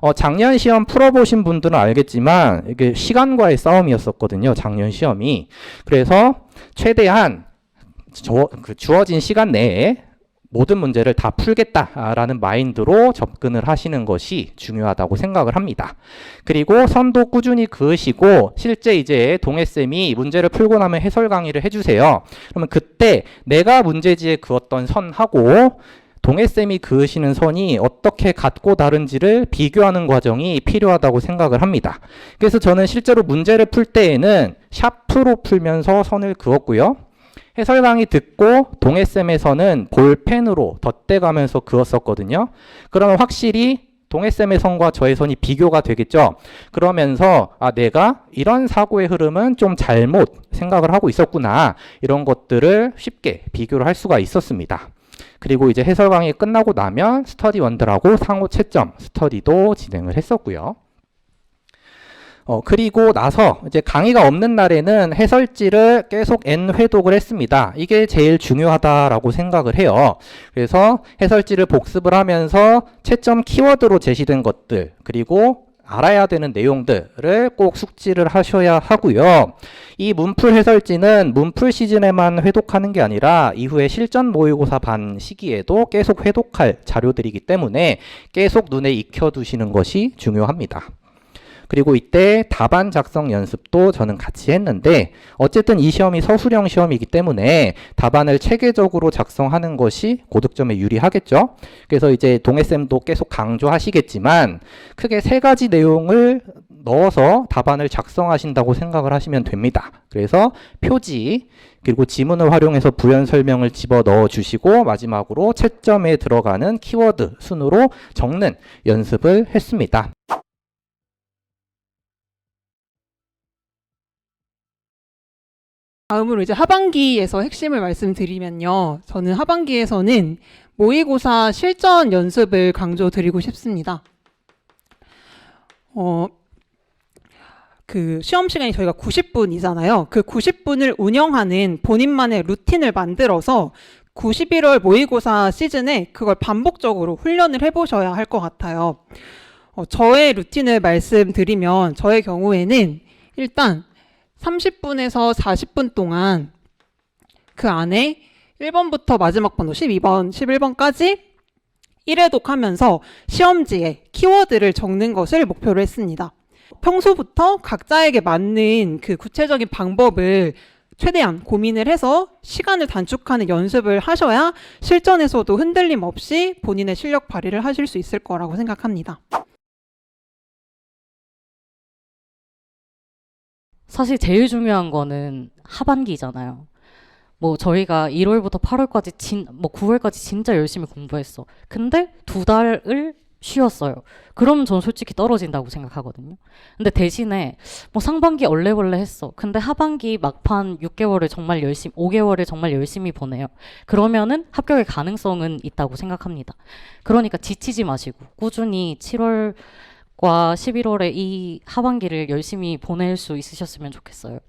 어, 작년 시험 풀어보신 분들은 알겠지만 이게 시간과의 싸움이었었거든요. 작년 시험이. 그래서 최대한 저, 그 주어진 시간 내에 모든 문제를 다 풀겠다라는 마인드로 접근을 하시는 것이 중요하다고 생각을 합니다. 그리고 선도 꾸준히 그으시고 실제 이제 동해쌤이 문제를 풀고 나면 해설 강의를 해주세요. 그러면 그때 내가 문제지에 그었던 선하고 동해쌤이 그으시는 선이 어떻게 같고 다른지를 비교하는 과정이 필요하다고 생각을 합니다. 그래서 저는 실제로 문제를 풀 때에는 샤프로 풀면서 선을 그었고요. 해설 강의 듣고 동해쌤에서는 볼펜으로 덧대가면서 그었었거든요. 그러면 확실히 동해쌤의 선과 저의 선이 비교가 되겠죠. 그러면서 아 내가 이런 사고의 흐름은 좀 잘못 생각을 하고 있었구나 이런 것들을 쉽게 비교를 할 수가 있었습니다. 그리고 이제 해설 강의 끝나고 나면 스터디 원들하고 상호 채점 스터디도 진행을 했었고요. 어, 그리고 나서 이제 강의가 없는 날에는 해설지를 계속 N 회독을 했습니다. 이게 제일 중요하다라고 생각을 해요. 그래서 해설지를 복습을 하면서 채점 키워드로 제시된 것들, 그리고 알아야 되는 내용들을 꼭 숙지를 하셔야 하고요. 이 문풀 해설지는 문풀 시즌에만 회독하는 게 아니라 이후에 실전 모의고사 반 시기에도 계속 회독할 자료들이기 때문에 계속 눈에 익혀두시는 것이 중요합니다. 그리고 이때 답안 작성 연습도 저는 같이 했는데 어쨌든 이 시험이 서술형 시험이기 때문에 답안을 체계적으로 작성하는 것이 고득점에 유리하겠죠. 그래서 이제 동해쌤도 계속 강조하시겠지만 크게 세 가지 내용을 넣어서 답안을 작성하신다고 생각을 하시면 됩니다. 그래서 표지 그리고 지문을 활용해서 부연 설명을 집어 넣어 주시고 마지막으로 채점에 들어가는 키워드 순으로 적는 연습을 했습니다. 다음으로 이제 하반기에서 핵심을 말씀드리면요. 저는 하반기에서는 모의고사 실전 연습을 강조드리고 싶습니다. 어, 그 시험 시간이 저희가 90분이잖아요. 그 90분을 운영하는 본인만의 루틴을 만들어서 91월 모의고사 시즌에 그걸 반복적으로 훈련을 해보셔야 할 것 같아요. 어, 저의 루틴을 말씀드리면 저의 경우에는 일단 30분에서 40분 동안 그 안에 1번부터 마지막 번호 12번, 11번까지 1회독 하면서 시험지에 키워드를 적는 것을 목표로 했습니다. 평소부터 각자에게 맞는 그 구체적인 방법을 최대한 고민을 해서 시간을 단축하는 연습을 하셔야 실전에서도 흔들림 없이 본인의 실력 발휘를 하실 수 있을 거라고 생각합니다. 사실 제일 중요한 거는 하반기잖아요. 뭐 저희가 1월부터 8월까지 진, 뭐 9월까지 진짜 열심히 공부했어. 근데 두 달을 쉬었어요. 그러면 전 솔직히 떨어진다고 생각하거든요. 근데 대신에 뭐 상반기 얼레벌레 했어. 근데 하반기 막판 6개월을 정말 열심히, 5개월을 정말 열심히 보내요. 그러면은 합격의 가능성은 있다고 생각합니다. 그러니까 지치지 마시고 꾸준히 7월 과 11월에 이 하반기를 열심히 보낼 수 있으셨으면 좋겠어요.